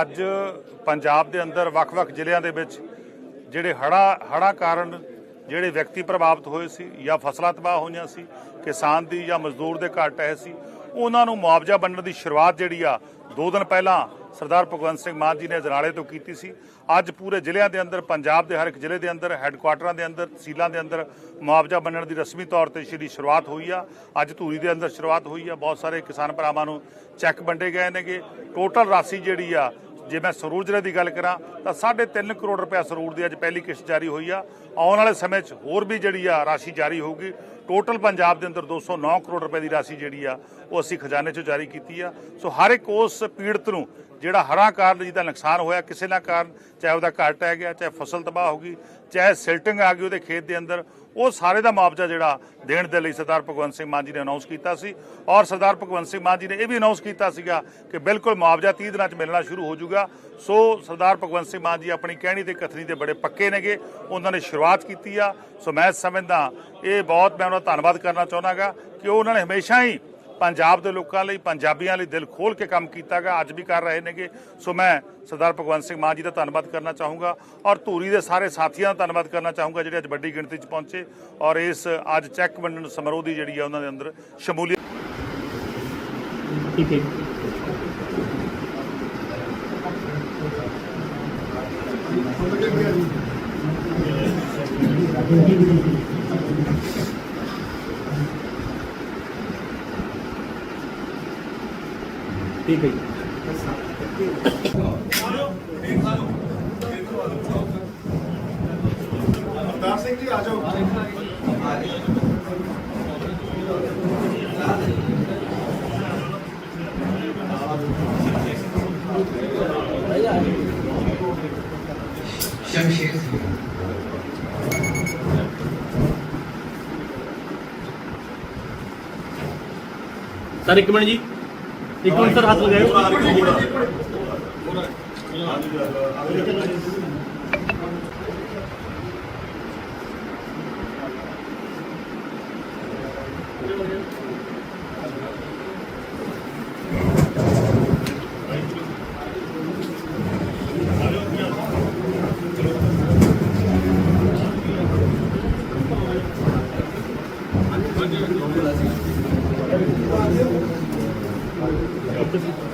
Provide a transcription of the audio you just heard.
ਅੱਜ ਪੰਜਾਬ ਦੇ ਅੰਦਰ ਵੱਖ-ਵੱਖ ਜ਼ਿਲ੍ਹਿਆਂ ਦੇ ਵਿੱਚ ਜਿਹੜੇ ਹੜਾ ਹੜਾ ਕਾਰਨ ਜਿਹੜੇ ਵਿਅਕਤੀ ਪ੍ਰਭਾਵਿਤ ਹੋਏ ਸੀ ਜਾਂ ਫਸਲਾਂ ਤਬਾਹ ਹੋਈਆਂ ਸੀ, ਕਿਸਾਨ ਦੀ ਜਾਂ ਮਜ਼ਦੂਰ ਦੇ ਘਰ ਟਹਿ ਸੀ, ਉਹਨਾਂ ਨੂੰ ਮੁਆਵਜ਼ਾ ਵੰਡਣ ਦੀ ਸ਼ੁਰੂਆਤ ਜਿਹੜੀ ਆ ਦੋ ਦਿਨ ਪਹਿਲਾਂ ਸਰਦਾਰ ਭਗਵੰਤ ਸਿੰਘ ਮਾਨ ਜੀ ਨੇ ਜਨਾਲੇ ਤੋਂ ਕੀਤੀ ਸੀ। ਅੱਜ ਪੂਰੇ ਜ਼ਿਲ੍ਹਿਆਂ ਦੇ ਅੰਦਰ, ਪੰਜਾਬ ਦੇ ਹਰ ਇੱਕ ਜ਼ਿਲ੍ਹੇ ਦੇ ਅੰਦਰ ਹੈੱਡਕੁਆਟਰਾਂ ਦੇ ਅੰਦਰ ਤਹਿਸੀਲਾਂ ਦੇ ਅੰਦਰ ਮੁਆਵਜ਼ਾ ਵੰਡਣ ਦੀ ਰਸਮੀ ਤੌਰ ਤੇ ਸ਼੍ਰੀ ਸ਼ੁਰੂਆਤ ਹੋਈ ਆ। ਅੱਜ ਧੂਰੀ ਦੇ ਅੰਦਰ ਸ਼ੁਰੂਆਤ ਹੋਈ ਆ। ਬਹੁਤ ਸਾਰੇ ਕਿਸਾਨ ਭਰਾਵਾਂ ਨੂੰ ਚੈੱਕ ਵੰਡੇ ਗਏ ਨੇਗੇ। ਟੋਟਲ ਰਾਸ਼ੀ ਜਿਹੜੀ ਆ ਜੇ ਮੈਂ ਸਰੂਰ ਜ਼ਿਲ੍ਹੇ ਦੀ ਗੱਲ ਕਰਾਂ, ਤਾਂ 3.5 ਕਰੋੜ ਰੁਪਏ ਸਰੂਰ ਦੀ ਅੱਜ ਪਹਿਲੀ ਕਿਸ਼ਤ ਜਾਰੀ ਹੋਈ ਆ। ਆਉਣ ਵਾਲੇ ਸਮੇਂ 'ਚ ਹੋਰ ਵੀ ਜਿਹੜੀ ਆ ਰਾਸ਼ੀ ਜਾਰੀ ਹੋਊਗੀ। ਟੋਟਲ ਪੰਜਾਬ ਦੇ ਅੰਦਰ 209 ਕਰੋੜ ਰੁਪਏ ਦੀ ਰਾਸ਼ੀ ਜਿਹੜੀ ਆ, ਉਹ ਅਸੀਂ ਖਜ਼ਾਨੇ 'ਚੋਂ ਜਾਰੀ ਕੀਤੀ ਆ। ਸੋ ਹਰ ਇੱਕ ਉਸ ਪੀੜਤ ਨੂੰ ਜਿਹੜਾ ਹੜ੍ਹਾਂ ਕਾਰਨ ਜਿਹਦਾ ਨੁਕਸਾਨ ਹੋਇਆ, ਕਿਸੇ ਨਾ ਕਾਰਨ, ਚਾਹੇ ਉਹਦਾ ਘਰ ਟਹਿ ਗਿਆ, ਚਾਹੇ ਫਸਲ ਤਬਾਹ ਹੋ ਗਈ, ਚਾਹੇ ਸਿਲਟਿੰਗ ਆ ਗਈ ਉਹਦੇ ਖੇਤ ਦੇ ਅੰਦਰ ਉਹ ਸਾਰੇ ਦਾ ਮੁਆਵਜ਼ਾ ਜਿਹੜਾ ਦੇਣ ਦੇ ਲਈ ਸਰਦਾਰ ਭਗਵੰਤ ਸਿੰਘ ਮਾਨ ਜੀ ਨੇ ਅਨਾਉਂਸ ਕੀਤਾ ਸੀ। ਔਰ ਸਰਦਾਰ ਭਗਵੰਤ ਸਿੰਘ ਮਾਨ ਜੀ ਨੇ ਇਹ ਵੀ ਅਨਾਉਂਸ ਕੀਤਾ ਸੀਗਾ ਕਿ ਬਿਲਕੁਲ ਮੁਆਵਜ਼ਾ 30 ਦਿਨਾਂ 'ਚ ਮਿਲਣਾ ਸ਼ੁਰੂ ਹੋ ਜਾਊਗਾ। ਸੋ ਸਰਦਾਰ ਭਗਵੰਤ ਸਿੰਘ ਮਾਨ ਜੀ ਆਪਣੀ ਕਹਿਣੀ ਤੇ ਕਥਨੀ ਦੇ ਬੜੇ ਪੱਕੇ ਨੇਗੇ। ਉਹਨਾਂ ਨੇ ਸ਼ੁਰੂਆਤ ਕੀਤੀ ਆ। ਸੋ ਮੈਂ ਸਮਝਦਾ ਇਹ ਬਹੁਤ ਮੈਂ ਉਹਨਾਂ ਦਾ ਧੰਨਵਾਦ ਕਰਨਾ ਚਾਹੁੰਦਾਗਾ ਕਿ ਉਹਨਾਂ ਨੇ ਹਮੇਸ਼ਾ ਹੀ ਪੰਜਾਬ ਦੇ ਲੋਕਾਂ ਲਈ, ਪੰਜਾਬੀਆਂ ਲਈ ਦਿਲ ਖੋਲ ਕੇ ਕੰਮ ਕੀਤਾਗਾ, ਅੱਜ ਵੀ ਕਰ ਰਹੇ ਨੇਗੇ। ਸੋ ਮੈਂ ਸਰਦਾਰ ਭਗਵੰਤ ਸਿੰਘ ਮਾਨ ਜੀ ਦਾ ਧੰਨਵਾਦ ਕਰਨਾ ਚਾਹੂੰਗਾ ਔਰ ਧੂਰੀ ਦੇ ਸਾਰੇ ਸਾਥੀਆਂ ਦਾ ਧੰਨਵਾਦ ਕਰਨਾ ਚਾਹੂੰਗਾ ਜਿਹੜੇ ਅੱਜ ਵੱਡੀ ਗਿਣਤੀ 'ਚ ਪਹੁੰਚੇ ਔਰ ਇਸ ਅੱਜ ਚੈੱਕ ਵੰਡਣ ਸਮਾਰੋਹ ਦੀ ਜਿਹੜੀ ਆ ਉਹਨਾਂ ਦੇ ਅੰਦਰ ਸ਼ਮੂਲੀਅਤ ਠੀਕ ਹੈ ਠੀਕ ਹੈ ਅਮਰਦਾਸ ਸਿੰਘ ਜੀ ਆ ਜਾਓ। ਸ਼ਮਸ਼ੀਰ ਸਿੰਘ ਸਰ ਇੱਕ ਮਿੰਟ ਜੀ। एक कौन सर हाथ हो जाएगा Thank you. Eu